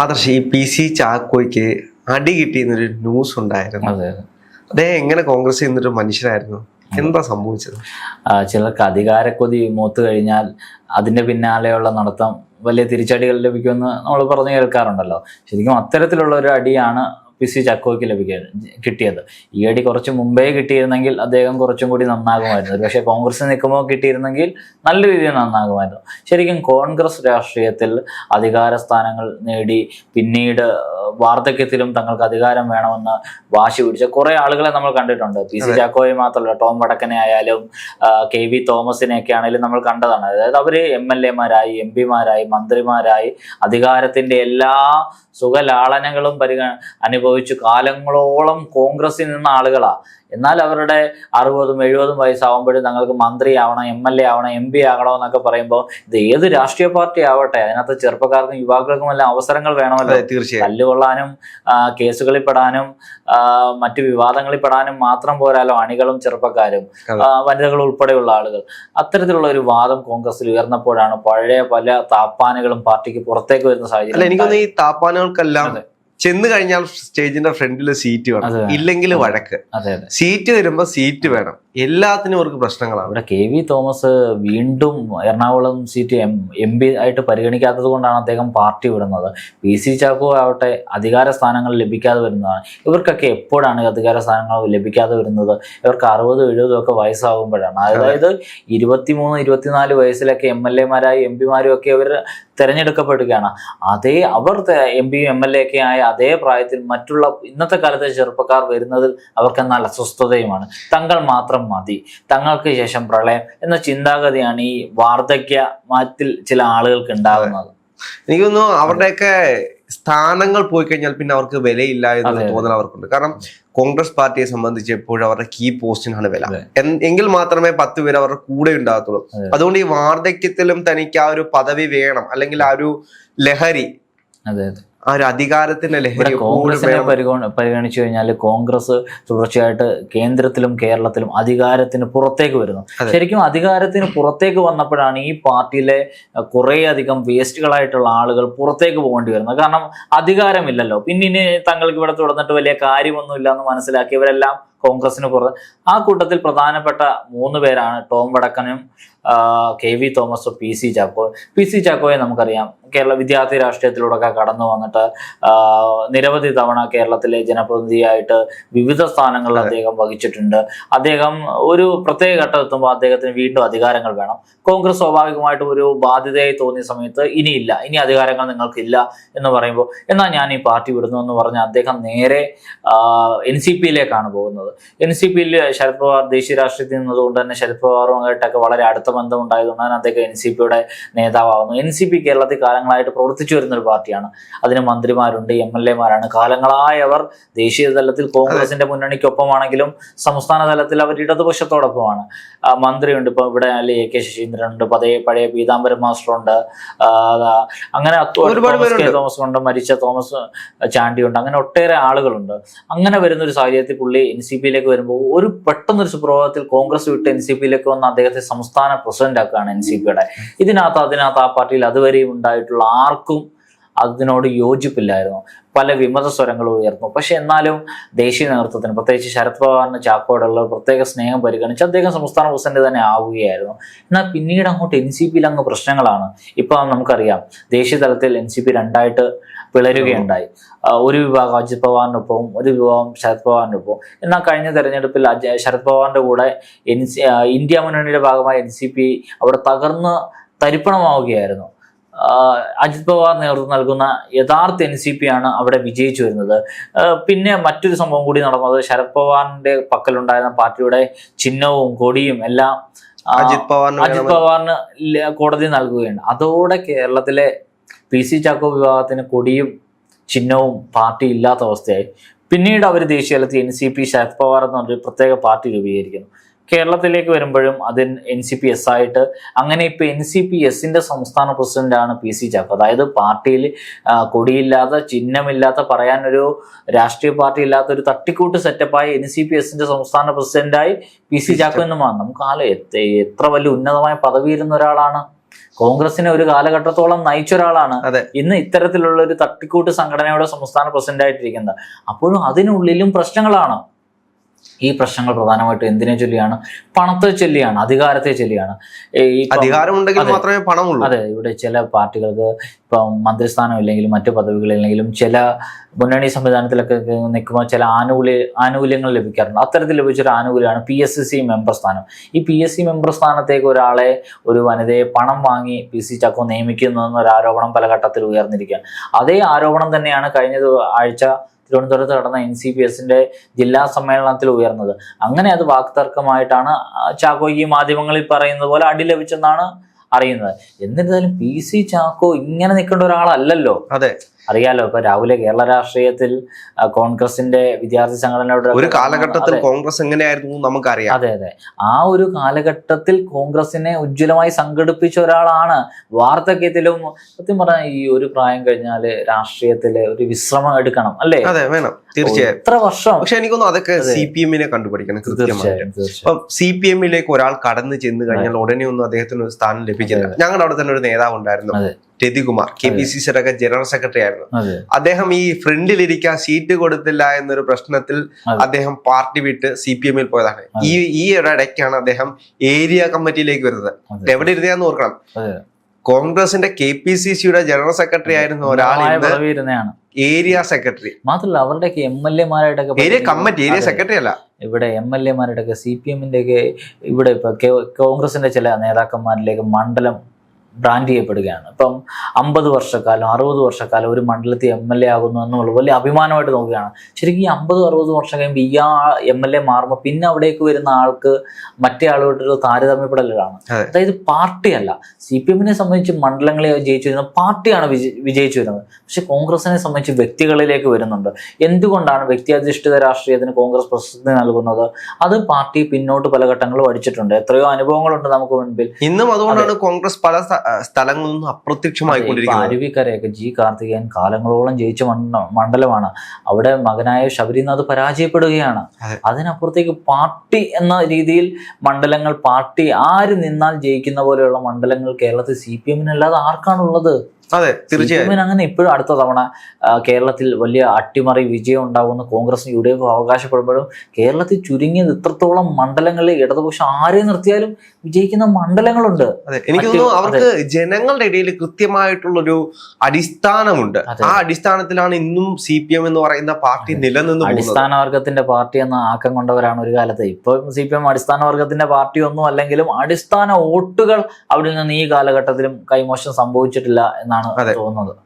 ആദർശ് ഈ P C ചാക്കോയ്ക്ക് അടി കിട്ടിയെന്നൊരു news ഉണ്ടായിരുന്നു. അദ്ദേഹം എങ്ങനെ കോൺഗ്രസ് ചെയ്യുന്നൊരു മനുഷ്യരായിരുന്നു എന്താ സംഭവിച്ചത്? ചിലർക്ക് അധികാരക്കൊതി മൂത്ത് കഴിഞ്ഞാൽ അതിന്റെ പിന്നാലെയുള്ള നടത്തം വലിയ തിരിച്ചടികൾ ലഭിക്കുമെന്ന് നമ്മൾ പറഞ്ഞു കേൾക്കാറുണ്ടല്ലോ. ശരിക്കും അത്തരത്തിലുള്ള ഒരു അടിയാണ് പി സി ചക്കോയ്ക്ക് ലഭിക്കുക കിട്ടിയത്. ഈ ഡി കുറച്ച് മുമ്പേ കിട്ടിയിരുന്നെങ്കിൽ അദ്ദേഹം കുറച്ചും കൂടി നന്നാകുമായിരുന്നു. പക്ഷേ കോൺഗ്രസ് നിൽക്കുമ്പോൾ കിട്ടിയിരുന്നെങ്കിൽ നല്ല രീതിയിൽ നന്നാകുമായിരുന്നു. ശരിക്കും കോൺഗ്രസ് രാഷ്ട്രീയത്തിൽ അധികാര സ്ഥാനങ്ങൾ നേടി പിന്നീട് വാർദ്ധക്യത്തിലും തങ്ങൾക്ക് അധികാരം വേണമെന്ന് വാശി പിടിച്ച കുറെ ആളുകളെ നമ്മൾ കണ്ടിട്ടുണ്ട്. പി സി ചാക്കോയെ മാത്രമല്ല ടോം വടക്കനെ ആയാലും കെ വി തോമസിനെയൊക്കെ ആണെങ്കിലും നമ്മൾ കണ്ടതാണ്. അതായത് അവർ എം എൽ എമാരായി എം പിമാരായി മന്ത്രിമാരായി അധികാരത്തിന്റെ എല്ലാ സുഖലാളനകളും പരിഗ അനുഭവിച്ചു കാലങ്ങളോളം കോൺഗ്രസിൽ നിന്ന ആളുകളാ. എന്നാൽ അവരുടെ അറുപതും എഴുപതും വയസ്സാവുമ്പോഴും തങ്ങൾക്ക് മന്ത്രിയാവണം എം എൽ എ ആവണം എം പി ആകണം എന്നൊക്കെ പറയുമ്പോൾ ഇത് ഏത് രാഷ്ട്രീയ പാർട്ടി ആവട്ടെ അതിനകത്ത് ചെറുപ്പക്കാർക്കും യുവാക്കൾക്കും എല്ലാം അവസരങ്ങൾ വേണമല്ലോ. തീർച്ചയായും. തല്ലുകൊള്ളാനും കേസുകളിൽ പെടാനും മറ്റു വിവാദങ്ങളിൽ പെടാനും മാത്രം പോരാലോ അണികളും ചെറുപ്പക്കാരും. വനിതകൾ ഉൾപ്പെടെയുള്ള ആളുകൾ. അത്തരത്തിലുള്ള ഒരു വാദം കോൺഗ്രസിൽ ഉയർന്നപ്പോഴാണ് പഴയ പല താപ്പാനുകളും പാർട്ടിക്ക് പുറത്തേക്ക് വരുന്ന സാഹചര്യം എനിക്കൊന്ന് ഈ താപ്പാനുകൾക്കെല്ലാം അതെ. ചെന്ന് കഴിഞ്ഞാൽ സ്റ്റേജിന്റെ ഫ്രണ്ടിൽ സീറ്റ് വേണം. ഇല്ലെങ്കിൽ വഴക്ക്. സീറ്റ് വരുമ്പോ സീറ്റ് വേണം. എല്ലാത്തിനും അവർക്ക് പ്രശ്നങ്ങളാണ്. ഇവിടെ കെ വി തോമസ് വീണ്ടും Ernakulam seat M M P ആയിട്ട് പരിഗണിക്കാത്തത് കൊണ്ടാണ് അദ്ദേഹം പാർട്ടി വിടുന്നത്. പി സി ചാക്കോ ആവട്ടെ അധികാര സ്ഥാനങ്ങൾ ലഭിക്കാതെ വരുന്നതാണ്. ഇവർക്കൊക്കെ എപ്പോഴാണ് അധികാര സ്ഥാനങ്ങൾ ലഭിക്കാതെ വരുന്നത്? ഇവർക്ക് അറുപതും എഴുപതും ഒക്കെ വയസ്സാകുമ്പോഴാണ്. അതായത് ഇരുപത്തിമൂന്ന് ഇരുപത്തിനാല് വയസ്സിലൊക്കെ എം എൽ എമാരായി എം പിമാരും ഒക്കെ അവർ തെരഞ്ഞെടുക്കപ്പെടുകയാണ്. അതേ അവർ എം പിയും എം എൽ എ ഒക്കെ ആയ അതേ പ്രായത്തിൽ മറ്റുള്ള ഇന്നത്തെ കാലത്തെ ചെറുപ്പക്കാർ വരുന്നതിൽ അവർക്ക് നല്ല അസ്വസ്ഥതയുമാണ് തങ്ങൾ മാത്രം മതി. തങ്ങൾക്ക് ശേഷം പ്രളയം എന്ന ചിന്താഗതിയാണ് ഈ വാർദ്ധക്യ മാറ്റിൽ ചില ആളുകൾക്ക് ഉണ്ടാകുന്നത്. എനിക്ക് തോന്നുന്നു അവരുടെയൊക്കെ സ്ഥാനങ്ങൾ പോയി കഴിഞ്ഞാൽ പിന്നെ അവർക്ക് വിലയില്ല എന്ന്. തോന്നൽ അവർക്കുണ്ട്. കാരണം കോൺഗ്രസ് പാർട്ടിയെ സംബന്ധിച്ച് എപ്പോഴും അവരുടെ കീ പോസ്റ്റിനാണ് വില. എങ്കിൽ മാത്രമേ പത്ത് പേര് അവരുടെ കൂടെ ഉണ്ടാകത്തുള്ളൂ. അതുകൊണ്ട് ഈ വാർദ്ധക്യത്തിലും തനിക്ക് ആ ഒരു പദവി വേണം. അല്ലെങ്കിൽ ആ ഒരു ലഹരി അതെ അതെ. ആ ഒരു അധികാരത്തിന്റെ ലഹരി കോൺഗ്രസിനെ പരിഗണ പരിഗണിച്ചു കഴിഞ്ഞാൽ കോൺഗ്രസ് തുടർച്ചയായിട്ട് കേന്ദ്രത്തിലും കേരളത്തിലും അധികാരത്തിന് പുറത്തേക്ക് വരുന്നു. ശരിക്കും അധികാരത്തിന് പുറത്തേക്ക് വന്നപ്പോഴാണ് ഈ പാർട്ടിയിലെ കുറേ അധികം വേസ്റ്റുകളായിട്ടുള്ള ആളുകൾ പുറത്തേക്ക് പോകേണ്ടി വരുന്നത്. കാരണം അധികാരമില്ലല്ലോ. പിന്നെ ഇനി തങ്ങൾക്ക് ഇവിടെ തുടർന്നിട്ട് വലിയ കാര്യമൊന്നുമില്ല എന്ന് മനസ്സിലാക്കിയവരെല്ലാം കോൺഗ്രസിന് പുറത്ത്. ആ കൂട്ടത്തിൽ പ്രധാനപ്പെട്ട മൂന്ന് പേരാണ് ടോം വടക്കനും കെ വി തോമസും P C Chacko P C ചാക്കോയെ നമുക്കറിയാം. കേരള വിദ്യാർത്ഥി രാഷ്ട്രീയത്തിലൂടെയൊക്കെ കടന്നു വന്നിട്ട് നിരവധി തവണ കേരളത്തിലെ ജനപ്രതിനിധിയായിട്ട് വിവിധ സ്ഥാനങ്ങളിൽ അദ്ദേഹം വഹിച്ചിട്ടുണ്ട്. അദ്ദേഹം ഒരു പ്രത്യേക ഘട്ടം എത്തുമ്പോൾ അദ്ദേഹത്തിന് വീണ്ടും അധികാരങ്ങൾ വേണം. കോൺഗ്രസ് സ്വാഭാവികമായിട്ടും ഒരു ബാധ്യതയായി തോന്നിയ സമയത്ത് ഇനിയില്ല ഇനി അധികാരങ്ങൾ നിങ്ങൾക്കില്ല എന്ന് പറയുമ്പോൾ എന്നാൽ ഞാൻ ഈ പാർട്ടി വിടുന്നു എന്ന് പറഞ്ഞ് അദ്ദേഹം നേരെ എൻ സി പിയിലേക്കാണ് പോകുന്നത്. എൻ സി പിയിൽ ശരത് പവാർ ദേശീയ രാഷ്ട്രീയത്തിൽ നിന്നതുകൊണ്ട് തന്നെ ശരത് പവാറുമായിട്ടൊക്കെ വളരെ അടുത്ത ബന്ധം ഉണ്ടായതുകൊണ്ട് തന്നെ അദ്ദേഹം എൻ സി പിയുടെ നേതാവാകുന്നു എൻ സി പി കേരളത്തിൽ കാലങ്ങളായിട്ട് പ്രവർത്തിച്ചു വരുന്ന ഒരു പാർട്ടിയാണ്. അതിന് മന്ത്രിമാരുണ്ട് എം എൽ എമാരാണ് കാലങ്ങളായി അവർ ദേശീയ തലത്തിൽ കോൺഗ്രസിന്റെ മുന്നണിക്കൊപ്പമാണെങ്കിലും സംസ്ഥാന തലത്തിൽ അവർ ഇടതുപക്ഷത്തോടൊപ്പമാണ്. മന്ത്രിയുണ്ട് ഇപ്പൊ ഇവിടെ അല്ലെ എ കെ ശശീന്ദ്രൻ ഉണ്ട് പതേ പഴയ പീതാംബരം മാസ്റ്റർ ഉണ്ട്. അങ്ങനെ തോമസ് കെ. തോമസ് ഉണ്ട് മരിച്ച തോമസ് ചാണ്ടിയുണ്ട് അങ്ങനെ ഒട്ടേറെ ആളുകളുണ്ട്. അങ്ങനെ വരുന്ന ഒരു സാഹചര്യത്തിൽ പുള്ളി എൻ സി പിയിലേക്ക് വരുമ്പോൾ ഒരു പെട്ടെന്നൊരു സുപ്രഭാതത്തിൽ കോൺഗ്രസ് വിട്ട് എൻ സി പിയിലേക്ക് വന്ന അദ്ദേഹത്തെ സംസ്ഥാന പ്രസിഡന്റ് ആക്കുകയാണ് എൻ സി പിയുടെ ഇതിനകത്ത് അതിനകത്ത് ആ പാർട്ടിയിൽ അതുവരെയും ഉണ്ടായിട്ടുള്ള ആർക്കും അതിനോട് യോജിപ്പില്ലായിരുന്നു. പല വിമത സ്വരങ്ങളും ഉയർന്നു. പക്ഷെ എന്നാലും ദേശീയ നേതൃത്വത്തിന് പ്രത്യേകിച്ച് ശരത് പവാറിന് ചാക്കോടുള്ള പ്രത്യേക സ്നേഹം പരിഗണിച്ച് അദ്ദേഹം സംസ്ഥാന പ്രസിഡന്റ് തന്നെ ആവുകയായിരുന്നു. എന്നാൽ പിന്നീട് അങ്ങോട്ട് എൻ സി പിയിൽ അങ്ങ് പ്രശ്നങ്ങളാണ്. ഇപ്പൊ നമുക്കറിയാം ദേശീയ തലത്തിൽ എൻ സി പി രണ്ടായിട്ട് പിളരുകയുണ്ടായി. ഒരു വിഭാഗം അജിത് പവാറിനൊപ്പവും ഒരു വിഭാഗം ശരത് പവാറിനൊപ്പവും. എന്നാൽ കഴിഞ്ഞ തെരഞ്ഞെടുപ്പിൽ ശരത് പവാറിന്റെ കൂടെ എൻ ഇന്ത്യ മുന്നണിയുടെ ഭാഗമായ എൻ സി പി അവിടെ തകർന്ന് തരിപ്പണമാവുകയായിരുന്നു. അജിത് പവാർ നേതൃത്വം നൽകുന്ന യഥാർത്ഥ എൻ സി പി ആണ് അവിടെ വിജയിച്ചു വരുന്നത്. പിന്നെ മറ്റൊരു സംഭവം കൂടി നടന്നത് ശരത് പവാറിന്റെ പക്കലുണ്ടായിരുന്ന പാർട്ടിയുടെ ചിഹ്നവും കൊടിയും എല്ലാം അജിത് പവാറിന് അജിത് പവാറിന് കോടതി നൽകുകയാണ് അതോടെ കേരളത്തിലെ പി സി ചാക്കോ വിഭാഗത്തിന് കൊടിയും ചിഹ്നവും പാർട്ടി ഇല്ലാത്ത അവസ്ഥയായി. പിന്നീട് അവർ ദേശീയ തലത്തിൽ N C P Sharad Pawar എന്ന് പറഞ്ഞൊരു പ്രത്യേക പാർട്ടി രൂപീകരിക്കുന്നു. കേരളത്തിലേക്ക് വരുമ്പോഴും അതിന് എൻ സി പി എസ് ആയിട്ട് അങ്ങനെ ഇപ്പൊ എൻ സി പി എസിന്റെ സംസ്ഥാന പ്രസിഡന്റാണ് പി സി ചാക്കോ. അതായത് പാർട്ടിയിൽ കൊടിയില്ലാത്ത ചിഹ്നമില്ലാത്ത പറയാനൊരു രാഷ്ട്രീയ പാർട്ടി ഇല്ലാത്ത ഒരു തട്ടിക്കൂട്ട് സെറ്റപ്പായി എൻ സി പി എസിന്റെ സംസ്ഥാന പ്രസിഡന്റായി പി സി ചാക്കോ എന്ന് മാറും നമുക്ക് ആലോ എത്ര വലിയ ഉന്നതമായ പദവി ഇരുന്ന ഒരാളാണ്. കോൺഗ്രസിനെ ഒരു കാലഘട്ടത്തോളം നയിച്ച ഒരാളാണ്. ഇന്ന് ഇത്തരത്തിലുള്ള ഒരു തട്ടിക്കൂട്ട് സംഘടനയുടെ സംസ്ഥാന പ്രസിഡന്റ് ആയിട്ടിരിക്കുന്നത്. അപ്പോഴും അതിനുള്ളിലും പ്രശ്നങ്ങളാണ്? ഈ പ്രശ്നങ്ങൾ പ്രധാനമായിട്ടും എന്തിനെ ചൊല്ലിയാണ്? പണത്തെ ചൊല്ലിയാണ് അധികാരത്തെ ചൊല്ലിയാണ്. അധികാരമുണ്ടെങ്കിൽ. മാത്രമേ പണമുള്ളൂ. അതെ ഇവിടെ ചില പാർട്ടികൾക്ക് ഇപ്പം മന്ത്രിസ്ഥാനം ഇല്ലെങ്കിലും മറ്റു പദവികളില്ലെങ്കിലും ചില മുന്നണി സംവിധാനത്തിലൊക്കെ നിൽക്കുമ്പോൾ ചില ആനുകൂല്യ ആനുകൂല്യങ്ങൾ ലഭിക്കാറുണ്ട്. അത്തരത്തിൽ ലഭിച്ചൊരു ആനുകൂല്യമാണ് പി എസ് സി മെമ്പർ സ്ഥാനം. ഈ പി എസ് സി മെമ്പർ സ്ഥാനത്തേക്ക് ഒരാളെ ഒരു വനിതയെ പണം വാങ്ങി പി സി ചാക്കോ നിയമിക്കുന്നു എന്നൊരു ആരോപണം പല ഘട്ടത്തിൽ ഉയർന്നിരിക്കുകയാണ്. അതേ ആരോപണം തന്നെയാണ് കഴിഞ്ഞ ആഴ്ച തിരുവനന്തപുരത്ത് നടന്ന എൻ സി പി എസിന്റെ ജില്ലാ സമ്മേളനത്തിൽ ഉയർന്നത്. അങ്ങനെ അത് വാക്തർക്കമായിട്ടാണ് ചാക്കോ ഈ മാധ്യമങ്ങളിൽ പറയുന്നത് പോലെ അടി ലഭിച്ചെന്നാണ് അറിയുന്നത്. എന്നിരുന്നാലും പി സി ചാക്കോ ഇങ്ങനെ നിൽക്കേണ്ട ഒരാളല്ലല്ലോ. അതെ. അറിയാലോ ഇപ്പൊ രാഹുലെ കേരള രാഷ്ട്രീയത്തിൽ കോൺഗ്രസിന്റെ വിദ്യാർത്ഥി സംഘടനയുടെ ഒരു കാലഘട്ടത്തിൽ കോൺഗ്രസ് എങ്ങനെയായിരുന്നു നമുക്കറിയാം. അതെ അതെ. ആ ഒരു കാലഘട്ടത്തിൽ കോൺഗ്രസിനെ ഉജ്ജ്വലമായി സംഘടിപ്പിച്ച ഒരാളാണ് വാർദ്ധക്യത്തിലും സത്യം പറഞ്ഞാൽ ഈ ഒരു പ്രായം കഴിഞ്ഞാൽ രാഷ്ട്രീയത്തിൽ ഒരു വിശ്രമം എടുക്കണം അല്ലേ? അതെ വേണം. തീർച്ചയായും. എത്ര വർഷം? പക്ഷെ എനിക്കൊന്നും അതൊക്കെ അതെ. സി പി എമ്മിനെ കണ്ടുപിടിക്കണം കൃത്യമായിട്ട്. സി പി എമ്മിലേക്ക് ഒരാൾ കടന്നു ചെന്ന് കഴിഞ്ഞാൽ ഉടനെ ഒന്നും അദ്ദേഹത്തിന് ഒരു സ്ഥാനം ലഭിക്കുന്നില്ല. ഞങ്ങളുടെ അവിടെ തന്നെ ഒരു നേതാവ് ഉണ്ടായിരുന്നു. രതികുമാർ കെ പി സി സിയുടെ ജനറൽ സെക്രട്ടറി ആയിരുന്നു. അദ്ദേഹം ഈ ഫ്രണ്ടിലിരിക്കാൻ സീറ്റ് കൊടുത്തില്ല എന്നൊരു പ്രശ്നത്തിൽ അദ്ദേഹം പാർട്ടി വിട്ട് സി പി എമ്മിൽ പോയതാണ്. ഈ ഈ ഒരിടയ്ക്കാണ് അദ്ദേഹം ഏരിയ കമ്മിറ്റിയിലേക്ക് വരുന്നത്. എവിടെ ഇരുന്നാന്ന് ഓർക്കണം. കോൺഗ്രസിന്റെ കെ പി സി സിയുടെ ജനറൽ സെക്രട്ടറി ആയിരുന്നു ഒരാൾ ഇരുന്നതാണ് ഏരിയ സെക്രട്ടറി. മാത്രമല്ല അവരുടെ എം എൽ എമാരായിട്ടൊക്കെ ഏരിയ കമ്മിറ്റി ഏരിയ സെക്രട്ടറി അല്ല. ഇവിടെ എം എൽ എമാരുടെയൊക്കെ സി പി എമ്മിന്റെ ഒക്കെ ഇവിടെ ഇപ്പൊ കോൺഗ്രസിന്റെ ചില നേതാക്കന്മാരിലേക്ക് മണ്ഡലം ബ്രാൻഡ് ചെയ്യപ്പെടുകയാണ്. ഇപ്പം അമ്പത് വർഷക്കാലം അറുപത് വർഷക്കാലം ഒരു മണ്ഡലത്തിൽ എം എൽ എ ആകുന്നു എന്നുള്ള വലിയ അഭിമാനമായിട്ട് നോക്കുകയാണ്. ശരിക്കും ഈ അമ്പത് അറുപത് വർഷം കഴിയുമ്പോൾ ഈ ആ എം എൽ എ മാറുമ്പോൾ പിന്നെ അവിടേക്ക് വരുന്ന ആൾക്ക് മറ്റേ ആളുമായിട്ടൊരു താരതമ്യപ്പെടലാണ്. അതെ. അതായത് പാർട്ടിയല്ല. സി പി എമ്മിനെ സംബന്ധിച്ച് മണ്ഡലങ്ങളെ ജയിച്ചു വരുന്നത് പാർട്ടിയാണ് വിജയി വിജയിച്ചു വരുന്നത്. പക്ഷെ കോൺഗ്രസിനെ സംബന്ധിച്ച് വ്യക്തികളിലേക്ക് വരുന്നുണ്ട്. എന്തുകൊണ്ടാണ് വ്യക്തിയധിഷ്ഠിത രാഷ്ട്രീയത്തിന് കോൺഗ്രസ് പ്രശസ്തി നൽകുന്നത്? അത് പാർട്ടി പിന്നോട്ട് പല ഘട്ടങ്ങളും അടിച്ചിട്ടുണ്ട്. എത്രയോ അനുഭവങ്ങളുണ്ട് നമുക്ക് മുൻപിൽ. ഇന്നും അതുകൊണ്ടാണ് കോൺഗ്രസ് പല സ്ഥലങ്ങളിൽ നിന്നും അപ്രത്യക്ഷമായിക്കൊണ്ടിരിക്കുന്നത് അരുവിക്കരയൊക്കെ ജി കാർത്തികേയൻ കാലങ്ങളോളം ജയിച്ച മണ്ഡലമാണ്. അവിടെ മകനായ ശബരിനാഥ് പരാജയപ്പെടുകയാണ്. അതെ. അതിനപ്പുറത്തേക്ക് പാർട്ടി എന്ന രീതിയിൽ മണ്ഡലങ്ങൾ പാർട്ടി ആര് നിന്നാൽ ജയിക്കുന്ന പോലെയുള്ള മണ്ഡലങ്ങൾ കേരളത്തിൽ സി പി എമ്മിനല്ലാതെ ആർക്കാണുള്ളത്? അതെ തീർച്ചയായും. അങ്ങനെ ഇപ്പോഴും അടുത്ത തവണ കേരളത്തിൽ വലിയ അട്ടിമറി വിജയം ഉണ്ടാകുമെന്ന് കോൺഗ്രസ് യു ഡി എഫും അവകാശപ്പെടുമ്പോഴും കേരളത്തിൽ ചുരുങ്ങിയത് ഇത്രത്തോളം മണ്ഡലങ്ങളിൽ ഇടതുപക്ഷം ആരെ നിർത്തിയാലും വിജയിക്കുന്ന മണ്ഡലങ്ങളുണ്ട്. എനിക്ക് തോന്നുന്നു അവർക്ക് ജനങ്ങളുടെ ഇടയിൽ കൃത്യമായിട്ടുള്ളൊരു അടിസ്ഥാനമുണ്ട്. ആ അടിസ്ഥാനത്തിലാണ് ഇന്നും സി പി എം എന്ന് പറയുന്ന പാർട്ടി നിലനിന്ന് അടിസ്ഥാന വർഗത്തിന്റെ പാർട്ടി എന്ന ആക്കം കൊണ്ടവരാണ് ഒരു കാലത്ത്. ഇപ്പൊ സി പി എം അടിസ്ഥാന വർഗത്തിന്റെ പാർട്ടി ഒന്നും അല്ലെങ്കിലും അടിസ്ഥാന വോട്ടുകൾ അവിടെ നിന്ന് ഈ കാലഘട്ടത്തിലും കൈമോശം സംഭവിച്ചിട്ടില്ല എന്നാണ് അതെ. തോന്നുന്നത്